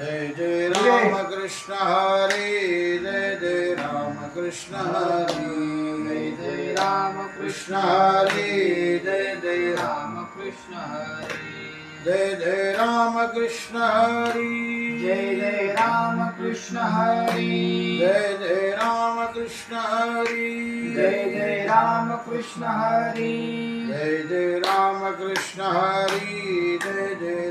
جی رام کشن ہری جی جی رام کشن ہری جی جی رام کشن ہری جی جی رام کشن ہری جی جی رام کشن ہری جی جی رام کش ہری جی جی رام کش ہری جی جی رام کش ہری جی جی رام کشن ہری جی جی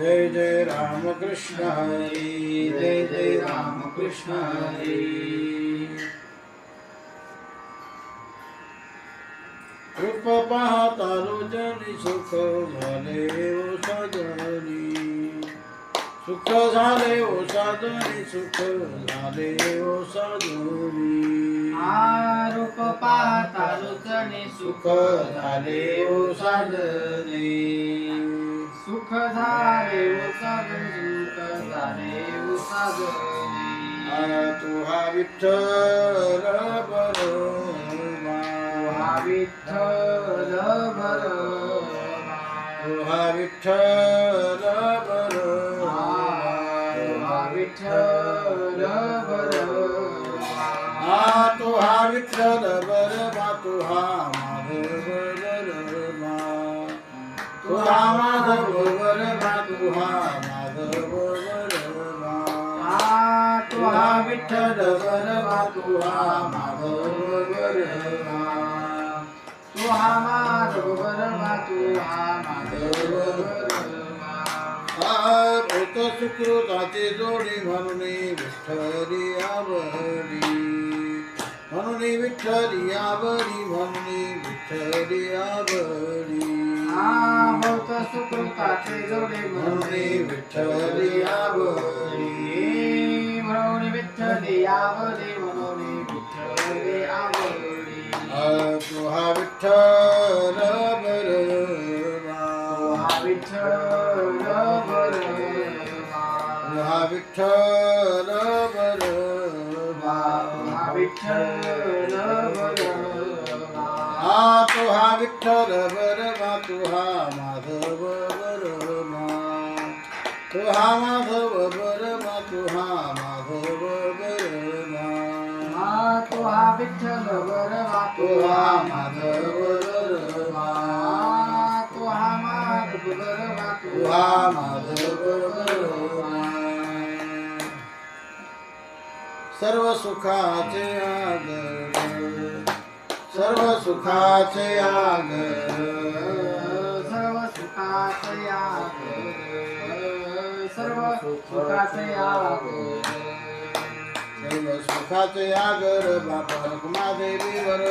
जय जय राम कृष्ण हरी जय जय राम कृष्ण हरी रूप पाहता रोजनी सुख झाले ओ सजनी सुख झाले ओ साजनी सुख झाले ओ साजनी रूप पाहता रोजनी सुख झाले ओ साजनी सुख झाले उसागरी सुख झाले उसागरी तुहा विठ्ठल बरोमा तुहा विठ्ठल बरोमा तुहा विठ्ठल बरोमा तुहा विठ्ठल बरोमा तुहा विठ्ठल बरोमा तुहा माधव वरवा तुहा विठ्ठल वरवा तुहा माधव वरवा तुहा माधव वरवा तुहा माधव भूत सुकृताची जोडी म्हणून विठ्ठली आवरी. म्हणून विठ्ठली आवरी म्हणून विठ्ठली आवरी. सुकृताचे जोडे म्हणून विठ्ठली आवडी म्हणून विठ्ठली आवडे म्हणून विठ्ठली आवडे तू हा विठ्ठल बर हा विठ्ठल बर हा विठ्ठल बर हा विठ्ठल तुहा विठ्ठल बरमा तुहा माधव बरमा तुहा माधव बरमा तुहा माधव बरमा तुहा विठ्ठल बरमा तुहा माधव बरमा तुहा माधव बरमा तुहा माधव सर्व सुखाचे आदर सर्व सुखाचे आगर सर्व सुखाचे आग सर्व सुखाचे आग सर्व सुखाचे आगर बापा रुक्मादेवीवर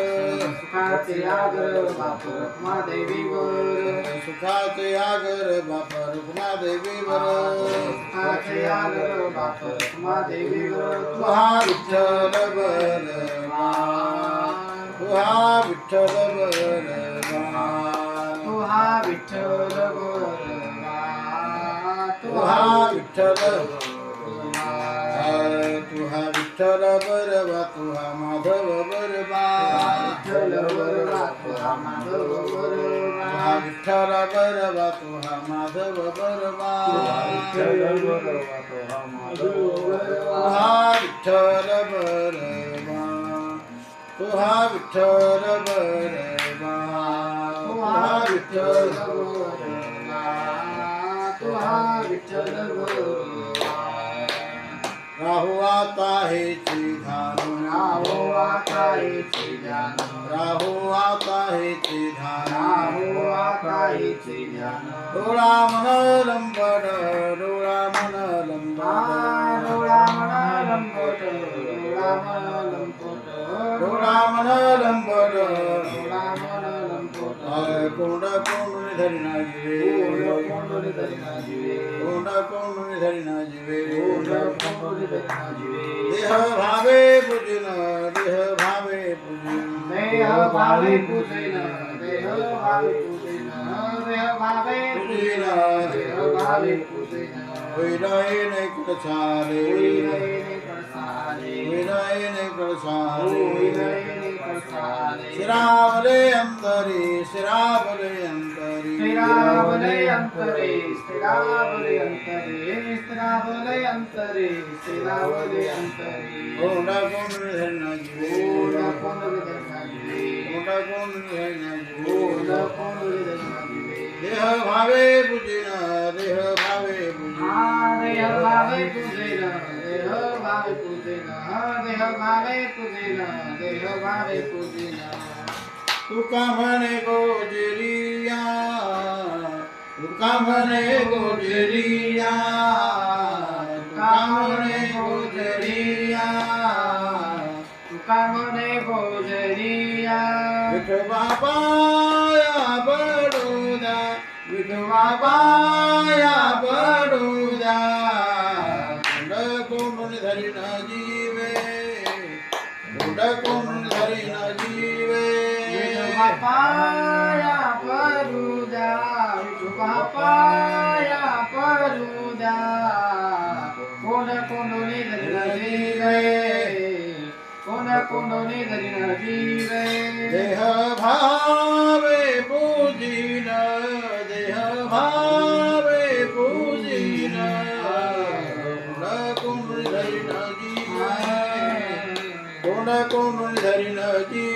सुखाचे आग बापू देवीवर सुखाचे आगर बापा रुक्मादेवीवर सुखाचे आग बापू देवीवर तू हा विठ्ठल बलवा तू हा विठ्ठल बलवा तू हा विठ्ठल बरवा तू हा विठ्ठल बरवा. तू हा विठ्ठल विठ्ठल बरवा तुहा माधव बरवा विठ्ठल बरवा तुहा माधव बरवा तुहा विठ्ठल बरवा तुहा माधव बरवा विठ्ठल बरवा तुहा माधव बरवा तुहा विठ्ठल बरवा तुहा विठ्ठल बरवा तुहा विठ्ठल तुहा विठ्ठल बरवा राहू आता हेची धान राहो आकायचे ध्यान राहू आता हेची धान राहो आकायचे ध्यान डोळा मन लंबड डोळा मन लंबड डोळा मना लंबट डोळा मना डोळा मन लंबड डोळा मना लंबट आय कोंड कोंडून धरी ना जिवे कोंडोली धरी ना जीवे कोंड कोंडून धरी ना जिवे कोंडोली धरी ना जीवे देह भावे पूजिन देह भावे पूजिन। देह भावे पूजेन देह भावे पूजेन देह भावे पूजेन देह भावे पूजेन। उईनयने करसाले वैरायन कळसाले उईनयने करसाले श्रावले अंतरी श्रावले अंतरी स्थिरावले अंतरे स्थिरावले अंतरे स्थिरावले अंतरे स्थिरावले अंतरे कोंडा कोंडून धरी ना जिवे ओढा कोंडोली धरी ना जीवे कोंडा कोंडून धरी ना ओढा जिवे कोंडोली धरी ना जीवे देह भावे पूजिन पूजेन तुका म्हणे गोजरिया तुका म्हणे गोजरिया तुका म्हणे गोजरिया तुका म्हणे गोजरिया विठोबा पाया बडोदा विठोबा पाया बडोदा पाया परुदा कोण कोंडोनी धरिन जीवे? कोण कोंडोनी धरिन जीवे? देह भावे पूजिन देह भावे पूजिन कुंड कोंडून धरी न जीवे कोंड कोंडून धरी न जीवे?